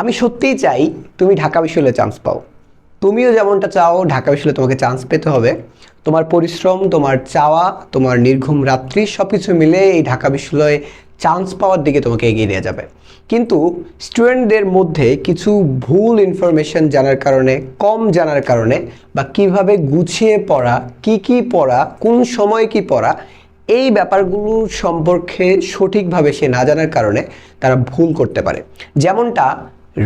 আমি সত্যিই চাই তুমি ঢাকা বিশ্ববিদ্যালয়ে চান্স পাও। তুমিও যেমনটা চাও, ঢাকা বিশ্ববিদ্যালয়ে তোমাকে চান্স পেতে হবে। তোমার পরিশ্রম, তোমার চাওয়া, তোমার নির্ঘুম রাত্রি সব কিছু মিলে এই ঢাকা বিশ্ববিদ্যালয়ে চান্স পাওয়ার দিকে তোমাকে এগিয়ে নিয়ে যাবে। কিন্তু স্টুডেন্টদের মধ্যে কিছু ভুল ইনফরমেশন জানার কারণে, কম জানার কারণে বা কীভাবে গুছিয়ে পড়া, কি কি পড়া, কোন সময় কি পড়া, এই ব্যাপারগুলো সম্পর্কে সঠিকভাবে সে না জানার কারণে তারা ভুল করতে পারে। যেমনটা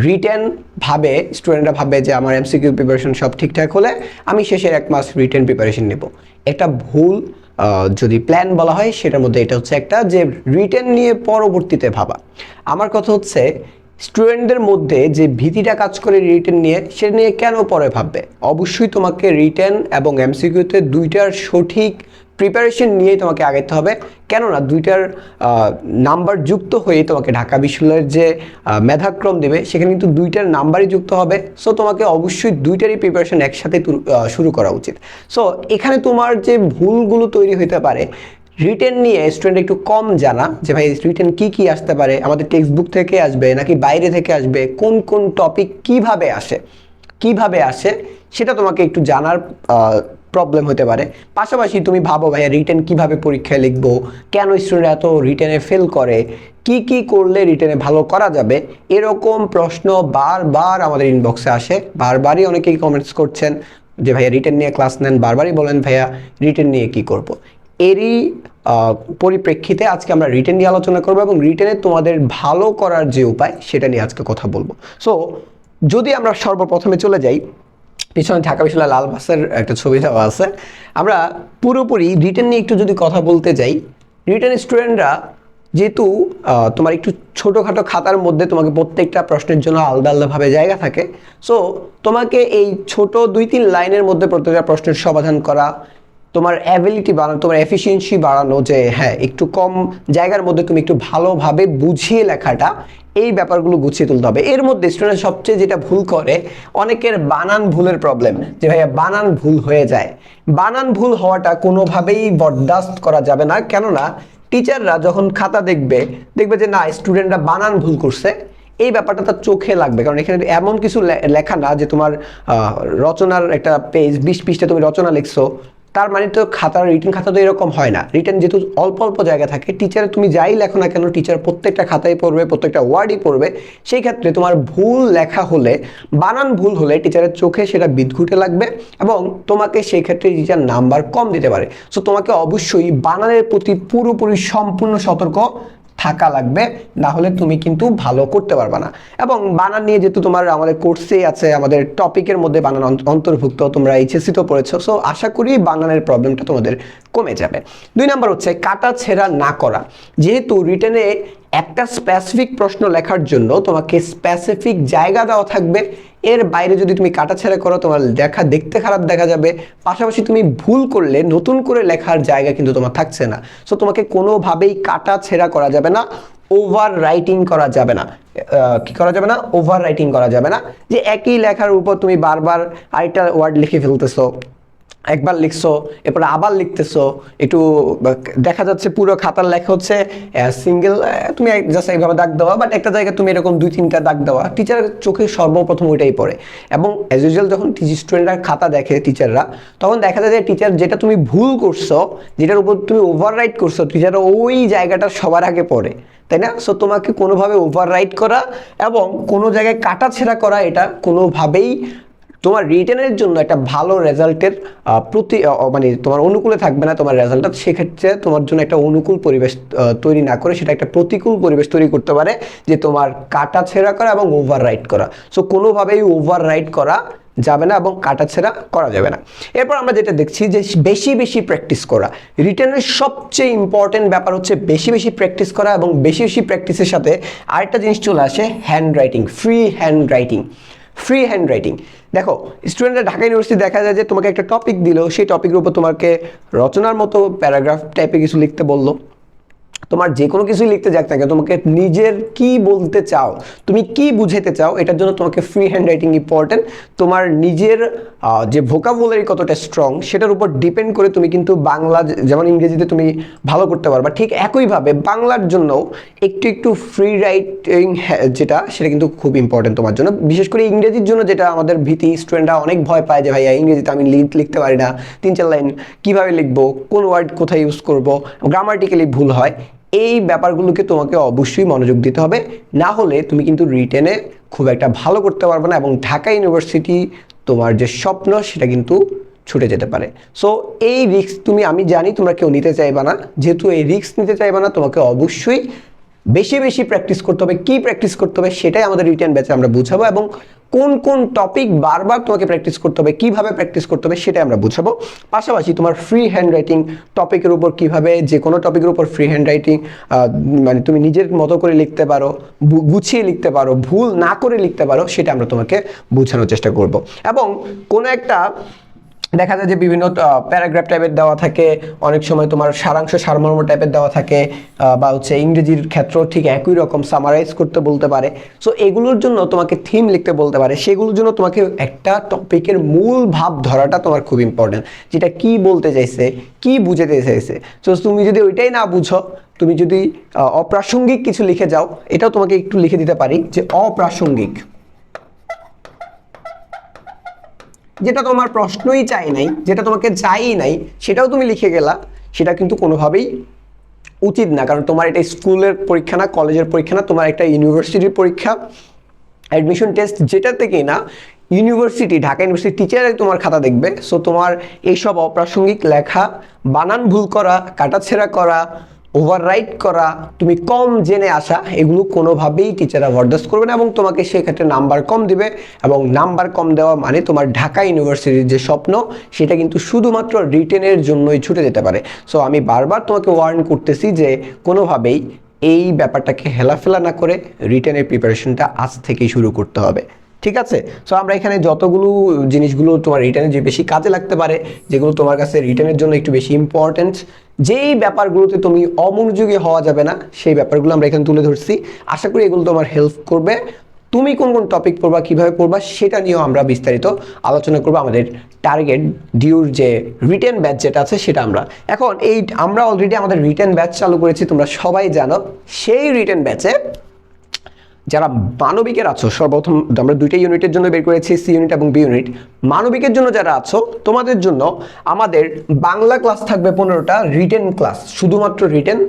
রিটেন ভাবে স্টুডেন্টরা ভাবে যে আমার এমসিকিউ প্রিপারেশন সব ঠিকঠাক হলে আমি শেষের এক মাস রিটেন প্রিপারেশন নেব। একটা ভুল যদি প্ল্যান বলা হয় সেটার মধ্যে এটা হচ্ছে একটা যে রিটেন নিয়ে পরবর্তীতে ভাবা। আমার কথা হচ্ছে স্টুডেন্টদের মধ্যে যে ভীতিটা কাজ করে রিটেন নিয়ে সেটা নিয়ে কেন পরে ভাববে? অবশ্যই তোমাকে রিটেন এবং এমসিকিউতে দুইটার সঠিক প্রিপারেশন নিয়েই তোমাকে আগাইতে হবে। কেননা দুইটার নাম্বার যুক্ত হয়ে তোমাকে ঢাকা বিশ্ববিদ্যালয়ের যে মেধাক্রম দেবে, সেখানে কিন্তু দুইটার নাম্বারই যুক্ত হবে। সো তোমাকে অবশ্যই দুইটারই প্রিপারেশন একসাথে শুরু করা উচিত। সো এখানে তোমার যে ভুলগুলো তৈরি হতে পারে রিটেন নিয়ে স্টুডেন্ট একটু কম জানা যে, ভাই রিটেন কি কি আসতে পারে? আমাদের টেক্সট বুক থেকে আসবে নাকি বাইরে থেকে আসবে? কোন কোন টপিক কীভাবে আসে? কীভাবে আসে? সেটা তোমাকে একটু জানার প্রবলেম হতে পারে। পাশাপাশি তুমি ভাবো ভাইয়া রিটেন কীভাবে পরীক্ষায় লিখব? কেন স্টুডেন্ট এত রিটেনে ফেল করে? কি কি করলে রিটেনে ভালো করা যাবে? এরকম প্রশ্ন বারবার আমাদের ইনবক্সে আসে। বারবারই অনেকেই কমেন্টস করছেন যে, ভাইয়া রিটেন নিয়ে ক্লাস নেন। বারবারই বলেন, ভাইয়া রিটেন নিয়ে কি করব। এরই পরিপ্রেক্ষিতে আজকে আমরা রিটেন নিয়ে আলোচনা করব এবং রিটেনে তোমাদের ভালো করার যে উপায়, সেটা নিয়ে আজকে কথা বলব। সো যদি আমরা সর্বপ্রথমে চলে যাই পিছনে ঢাকা বিশ্ববিদ্যালয় লাল বাসের একটা ছবি দেওয়া আছে। আমরা পুরোপুরি রিটেন নিয়ে একটু যদি কথা বলতে যাই রিটেন স্টুডেন্টরা যেহেতু তোমার একটু ছোটোখাটো খাতার মধ্যে তোমাকে প্রত্যেকটা প্রশ্নের জন্য আলাদা আলাদাভাবে জায়গা থাকে। সো তোমাকে এই ছোট দুই তিন লাইনের মধ্যে প্রত্যেকটা প্রশ্নের সমাধান করা, তোমার অ্যাবিলিটি বাড়ানো, তোমার এফিসিয়েন্সি বাড়ানো যে হ্যাঁ একটু কম জায়গার মধ্যে তুমি একটু ভালোভাবে বুঝিয়ে লেখাটা এই ব্যাপারগুলো গুছিয়ে তুলতে হবে। এর মধ্যে স্টুডেন্ট সবচেয়ে যেটা ভুল করে, অনেকের বানান ভুলের প্রবলেম যে ভাইয়া বানান ভুল হয়ে যায়। বানান ভুল হওয়াটা কোনোভাবেই বরদাস্ত করা যাবে না। কেননা টিচাররা যখন খাতা দেখবে দেখবে যে না স্টুডেন্টরা বানান ভুল করছে। এই ব্যাপারটা তার চোখে লাগবে। কারণ এখানে এমন কিছু লেখা না যে তোমার রচনার একটা পেজ বিশ পৃষ্ঠা তুমি রচনা লিখছো তার মানে তো খাতা রিটার্ন খাতা তো এরকম হয় না। রিটার্ন যেহেতু অল্প অল্প জায়গা থাকে টিচারে তুমি যাই লেখো না কেন টিচার প্রত্যেকটা খাতায় পড়বে, প্রত্যেকটা ওয়ার্ডই পড়বে, সেই ক্ষেত্রে তোমার ভুল লেখা হলে, বানান ভুল হলে টিচারের চোখে সেটা বিদঘুটে লাগবে এবং তোমাকে সেই ক্ষেত্রে টিচার নাম্বার কম দিতে পারে। সো তোমাকে অবশ্যই বানানের প্রতি পুরোপুরি সম্পূর্ণ সতর্ক থাকা লাগবে, না হলে তুমি কিন্তু ভালো করতে পারবে না। এবং বানান নিয়ে যেহেতু তোমার আমাদের কোর্সে আছে, আমাদের টপিকের মধ্যে বানান অন্ত- অন্তর্ভুক্ত, তোমরা তো পড়েছো সো আশা করি বানানের প্রবলেমটা তোমাদের কমে যাবে। দুই নাম্বার হচ্ছে কাটা ছেঁড়া না করা। যেহেতু রিটেনে একটা স্পেসিফিক প্রশ্ন লেখার জন্য তোমাকে স্পেসিফিক জায়গা দেওয়া থাকবে। এর বাইরে যদি তুমি কাটাছেড়া করো, তোমার লেখা দেখতে খারাপ দেখা যাবে। পাশাপাশি তুমি ভুল করলে, নতুন করে লেখার জায়গা কিন্তু তোমার থাকছে না। সো তোমাকে কোনোভাবেই কাটা ছেঁড়া করা যাবে না ওভার রাইটিং করা যাবে না। কি করা যাবে না? ওভার রাইটিং করা যাবে না। যে একই লেখার উপর তুমি বারবার আরেকটা ওয়ার্ড লিখে ফেলতেছো। একবার লিখছো, এরপরে আবার লিখতেছো, একটু দেখা যাচ্ছে পুরো খাতার লেখা হচ্ছে সিঙ্গেল তুমি জাস্ট এইভাবে দাগ দেওয়া বাট একটা জায়গায় তুমি এরকম দুই, তিনটা দাগ দেওয়া টিচারের চোখে সর্বপ্রথম ওইটাই পড়ে। এবং অ্যাজ ইউজুয়াল যখন স্টুডেন্টরা খাতা দেখে টিচাররা তখন দেখা যায় যে টিচার যেটা তুমি ভুল করছ, যেটার উপর তুমি ওভার রাইট করছ টিচার ওই জায়গাটা সবার আগে পড়ে, তাই না? সো তোমাকে কোনোভাবে ওভার রাইট করা এবং কোনো জায়গায় কাটা ছেঁড়া করা, এটা কোনোভাবেই তোমার রিটেনের জন্য একটা ভালো রেজাল্টের প্রতি মানে তোমার অনুকূলে থাকবে না তোমার রেজাল্টটা সেক্ষেত্রে তোমার জন্য একটা অনুকূল পরিবেশ তৈরি না করে সেটা একটা প্রতিকূল পরিবেশ তৈরি করতে পারে যে তোমার কাটা ছেঁড়া করা এবং ওভার রাইড করা। সো কোনোভাবেই ওভার রাইড করা যাবে না এবং কাটাছেড়া করা যাবে না। এরপর আমরা যেটা দেখছি যে বেশি বেশি প্র্যাকটিস করা। রিটেনের সবচেয়ে ইম্পর্টেন্ট ব্যাপার হচ্ছে বেশি বেশি প্র্যাকটিস করা এবং বেশি বেশি প্র্যাকটিসের সাথে আরেকটা জিনিস চলে আসে handwriting free handwriting free handwriting দেখো স্টুডেন্টরা ঢাকা ইউনিভার্সিটি দেখা যায় যে তোমাকে একটা টপিক দিল, সেই টপিকের উপর তোমাকে রচনার মতো প্যারাগ্রাফ টাইপে কিছু লিখতে বলল। তোমার যে কোনো কিছুই লিখতে যাক কেন, তোমাকে নিজের কি বলতে চাও, তুমি কি বুঝাতে চাও, এটার জন্য তোমাকে ফ্রি হ্যান্ড রাইটিং ইম্পর্টেন্ট তোমার নিজের যে ভোকাবুলারি কতটা স্ট্রং সেটার উপর ডিপেন্ড করে তুমি কিন্তু বাংলা, যেমন ইংরেজিতে তুমি ভালো করতে পারবা। ঠিক একইভাবে বাংলার জন্য একটু একটু ফ্রি রাইটিং যেটা, সেটা কিন্তু খুব ইম্পর্টেন্ট তোমার জন্য। বিশেষ করে ইংরেজির জন্য যেটা আমাদের ভীতি স্টুডেন্টরা অনেক ভয় পায় যে, ভাইয়া, ইংরেজিতে আমি লিখ- লিখতে পারি না। তিন চার লাইন কীভাবে লিখব? কোন ওয়ার্ড কোথায় ইউজ করব? গ্রামাটিক্যালি ভুল হয়। এই ব্যাপারগুলোকে তোমাকে অবশ্যই মনোযোগ দিতে হবে। না হলে তুমি কিন্তু রিটেনে খুব একটা ভালো করতে পারবে না এবং ঢাকা ইউনিভার্সিটি তোমার যে স্বপ্ন সেটা কিন্তু ছুটে যেতে পারে। সো এই রিস্ক তুমি, আমি জানি তোমরা কেউ নিতে চাইবা না। যেহেতু এই রিস্ক নিতে চাইবা না, তোমাকে অবশ্যই বেশি বেশি প্র্যাকটিস করতে হবে, কি প্র্যাকটিস করতে হবে সেটাই আমাদের রিটার্ন ব্যাচে আমরা বুঝাবো এবং কোন কোন টপিক বারবার তোমাকে প্র্যাকটিস করতে হবে, কীভাবে প্র্যাকটিস করতে হবে সেটাই আমরা বুঝাবো। পাশাপাশি তোমার ফ্রি হ্যান্ড রাইটিং টপিকের উপর কীভাবে যে কোনো টপিকের উপর ফ্রি হ্যান্ড রাইটিং মানে তুমি নিজের মতো করে লিখতে পারো গুছিয়ে লিখতে পারো, ভুল না করে লিখতে পারো, সেটা আমরা তোমাকে বোঝানোর চেষ্টা করব। এবং কোনো একটা দেখা যায় যে বিভিন্ন প্যারাগ্রাফ টাইপের দেওয়া থাকে, অনেক সময় তোমার সারাংশ সারমর্ম টাইপের দেওয়া থাকে বা হচ্ছে ইংরেজির ক্ষেত্রেও ঠিক একই রকম সামারাইজ করতে বলতে পারে। সো এগুলোর জন্য তোমাকে থিম লিখতে বলতে পারে। সেগুলোর জন্য তোমাকে একটা টপিকের মূল ভাব ধরাটা তোমার খুব ইম্পর্টেন্ট যেটা কি বলতে চাইছে, কি বুঝাতে চাইছে। সো তুমি যদি ওইটাই না বুঝো, তুমি যদি অপ্রাসঙ্গিক কিছু লিখে যাও, এটাও তোমাকে একটু লিখে দিতে পারি যে অপ্রাসঙ্গিক। যেটা তোমার প্রশ্নই চাই নাই, যেটা তোমাকে চাই নাই, সেটাও তুমি লিখে গেলা, সেটা কিন্তু কোনোভাবেই উচিত না। কারণ তোমার এটা স্কুলের পরীক্ষা না, কলেজের পরীক্ষা না, তোমার একটা ইউনিভার্সিটির পরীক্ষা অ্যাডমিশন টেস্ট যেটাতে কি না, ইউনিভার্সিটি, ঢাকা ইউনিভার্সিটি টিচারে তোমার খাতা দেখবে। সো তোমার এইসব অপ্রাসঙ্গিক লেখা, বানান ভুল করা, কাটাছেড়া করা ওভাররাইট করা, তুমি কম জেনে আসা, এগুলো কোনোভাবেই টিচাররা বরদাস্ত করবে না এবং তোমাকে সেক্ষেত্রে নাম্বার কম দিবে এবং নাম্বার কম দেওয়া মানে তোমার ঢাকা ইউনিভার্সিটির যে স্বপ্ন, সেটা কিন্তু শুধুমাত্র রিটেনের জন্যই ছুটে যেতে পারে। সো আমি বারবার তোমাকে ওয়ার্ন করতেছি যে কোনোভাবেই এই ব্যাপারটাকে হেলাফেলা না করে রিটেনের প্রিপারেশনটা আজ থেকেই শুরু করতে হবে। ঠিক আছে? সো আমরা এখানে যতগুলো জিনিসগুলো তোমার রিটার্নে যে বেশি কাজে লাগতে পারে, যেগুলো তোমার কাছে রিটার্নের জন্য একটু বেশি ইম্পর্টেন্ট যেই ব্যাপারগুলোতে তুমি অমনোযোগী হওয়া যাবে না, সেই ব্যাপারগুলো আমরা এখানে তুলে ধরছি। আশা করি এগুলো তোমার হেল্প করবে। তুমি কোন কোন টপিক পড়বা, কীভাবে পড়বা, সেটা নিয়েও আমরা বিস্তারিত আলোচনা করব আমাদের টার্গেট ডিউর যে রিটেন ব্যাচ যেটা আছে, সেটা আমরা। এখন এই, আমরা অলরেডি আমাদের রিটেন ব্যাচ চালু করেছি, তোমরা সবাই জানো। সেই রিটেন ব্যাচে যারা মানবিকের আছো, সর্বপ্রথম আমরা দুইটা ইউনিটের জন্য বের করেছি সি ইউনিট এবং বি ইউনিট মানবিকের জন্য যারা আছো, তোমাদের জন্য আমাদের বাংলা ক্লাস থাকবে পনেরোটা রিটেন ক্লাস শুধুমাত্র রিটেন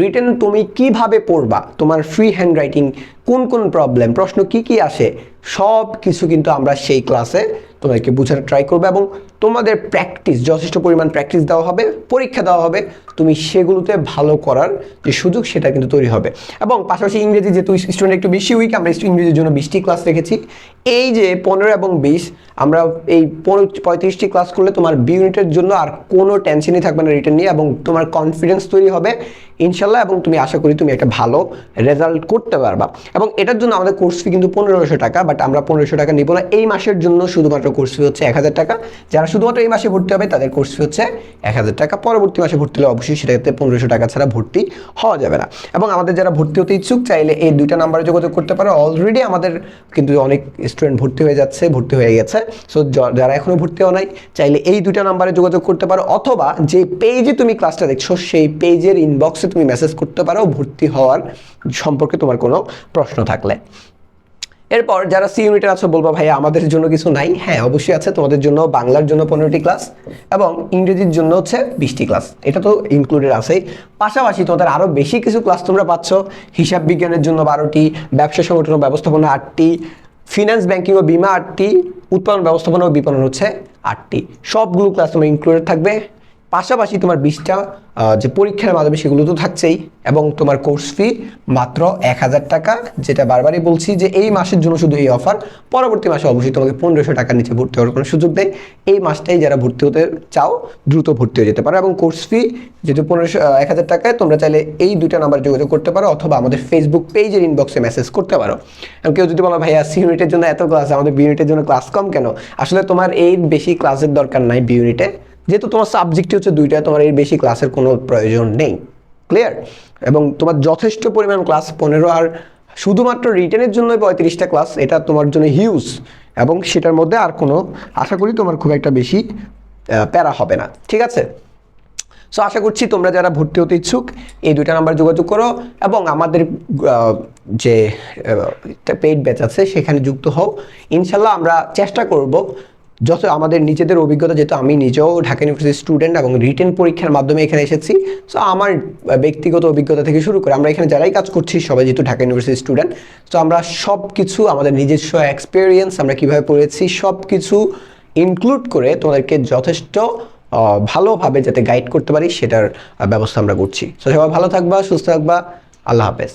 রিটেন তুমি কীভাবে পড়বা? তোমার ফ্রি হ্যান্ড রাইটিং কোন কোন প্রবলেম প্রশ্ন কি কি আসে? সব কিছু কিন্তু আমরা সেই ক্লাসে তোমাদেরকে বোঝাতে ট্রাই করব এবং তোমাদের প্র্যাকটিস যথেষ্ট পরিমাণ প্র্যাকটিস দেওয়া হবে, পরীক্ষা দেওয়া হবে, তুমি সেগুলোতে ভালো করার যে সুযোগ সেটা কিন্তু তৈরি হবে। এবং পাশাপাশি ইংরেজি যেহেতু স্টুডেন্ট একটু বেশি উইক আমরা ইংরেজির জন্য বিশটি ক্লাস রেখেছি। এই যে পনেরো এবং বিশ, আমরা এই পঁয়ত্রিশটি ক্লাস করলে তোমার বি ইউনিটের জন্য আর কোনো টেনশনই থাকবে না রিটার্ন নিয়ে এবং তোমার কনফিডেন্স তৈরি হবে, ইনশাল্লাহ, এবং তুমি আশা করি তুমি একটা ভালো রেজাল্ট করতে পারবা। এবং এটার জন্য আমাদের কোর্স ফি কিন্তু পনেরোশো টাকা বাট আমরা পনেরোশো টাকা নিব না। এই মাসের জন্য শুধুমাত্র কোর্স ফি হচ্ছে এক হাজার টাকা। যারা শুধুমাত্র এই মাসে ভর্তি হবে, তাদের কোর্স ফি হচ্ছে এক হাজার টাকা। পরবর্তী মাসে ভর্তি হলে অবশ্যই সেটাতে পনেরোশো টাকা ছাড়া ভর্তি হওয়া যাবে না। এবং আমাদের যারা ভর্তি হতে ইচ্ছুক, চাইলে এই দুইটা নাম্বারে যোগাযোগ করতে পারো। অলরেডি আমাদের কিন্তু অনেক স্টুডেন্ট ভর্তি হয়ে যাচ্ছে, ভর্তি হয়ে গেছে। সো যারা এখনও ভর্তি হও নাই, চাইলে এই দুইটা নাম্বারে যোগাযোগ করতে পারো, অথবা যে পেজে তুমি ক্লাসটা দেখছ, সেই পেজের ইনবক্সে তুমি মেসেজ করতে পারো, ভর্তি হওয়ার সম্পর্কে তোমার কোনো প্রশ্ন থাকলে। এরপর যারা সি ইউনিটের আছো, বলব ভাইয়া, আমাদের জন্য কিছু নাই। হ্যাঁ অবশ্যই আছে, তোমাদের জন্য বাংলার জন্য পনেরোটি ক্লাস এবং ইংরেজির জন্য হচ্ছে বিশটি ক্লাস এটা তো ইনক্লুডেড আছেই। পাশাপাশি তোমাদের আরও বেশি কিছু ক্লাস তোমরা পাচ্ছ। হিসাব বিজ্ঞানের জন্য বারোটি, ব্যবসা সংগঠন ব্যবস্থাপনা আটটি ফিনান্স ব্যাংকিং ও বিমা আটটি, উৎপাদন ব্যবস্থাপনা ও বিপণন হচ্ছে আটটি। সবগুলো ক্লাস তোমার ইনক্লুডেড থাকবে। পাশাপাশি তোমার বিশটা যে পরীক্ষার মাধ্যমে সেগুলো তো থাকছেই, এবং তোমার কোর্স ফি মাত্র এক হাজার টাকা, যেটা বারবারই বলছি যে এই মাসের জন্য শুধু এই অফার পরবর্তী মাসে অবশ্যই তোমাকে পনেরোশো টাকার নিচে ভর্তি হওয়ার কোনো সুযোগ দেয় এই মাসটাই যারা ভর্তি হতে চাও, দ্রুত ভর্তি হয়ে যেতে পারো, এবং কোর্স ফি যেহেতু পনেরোশো এক হাজার টাকায় তোমরা চাইলে এই দুইটা নাম্বার যোগাযোগ করতে পারো, অথবা আমাদের ফেসবুক পেজের ইনবক্সে মেসেজ করতে পারো। এবং কেউ যদি বলো, ভাইয়া সি ইউনিটের জন্য এত ক্লাস আমাদের বি ইউনিটের জন্য ক্লাস কম কেন? আসলে তোমার এই বেশি ক্লাসের দরকার নাই বি ইউনিটে যেহেতু তোমার সাবজেক্টই হচ্ছে দুইটা, তোমার এই বেশি ক্লাসের কোনো প্রয়োজন নেই। ক্লিয়ার এবং তোমার যথেষ্ট পরিমাণ ক্লাস পনেরো আর শুধুমাত্র রিটার্নের জন্যই পঁয়ত্রিশটা ক্লাস এটা তোমার জন্য হিউজ এবং সেটার মধ্যে আর কোনো, আশা করি তোমার খুব একটা বেশি প্যারা হবে না। ঠিক আছে? সো আশা করছি তোমরা যারা ভর্তি হতে ইচ্ছুক, এই দুইটা নাম্বার যোগাযোগ করো এবং আমাদের যে পেইড ব্যাচ আছে, সেখানে যুক্ত হও। ইনশাল্লাহ আমরা চেষ্টা করব যত আমাদের নিজেদের অভিজ্ঞতা, যেহেতু আমি নিজেও ঢাকা ইউনিভার্সিটির স্টুডেন্ট এবং রিটেন পরীক্ষার মাধ্যমে এখানে এসেছি সো আমার ব্যক্তিগত অভিজ্ঞতা থেকে শুরু করে আমরা এখানে যারাই কাজ করছি, সবাই যেহেতু ঢাকা ইউনিভার্সিটির স্টুডেন্ট তো আমরা সব কিছু আমাদের নিজস্ব এক্সপিরিয়েন্স আমরা কীভাবে পড়েছি সব কিছু ইনক্লুড করে তোমাদেরকে যথেষ্ট ভালোভাবে যাতে গাইড করতে পারি, সেটার ব্যবস্থা আমরা করছি। সো সবাই ভালো থাকবা, সুস্থ থাকবা, আল্লাহ হাফেজ।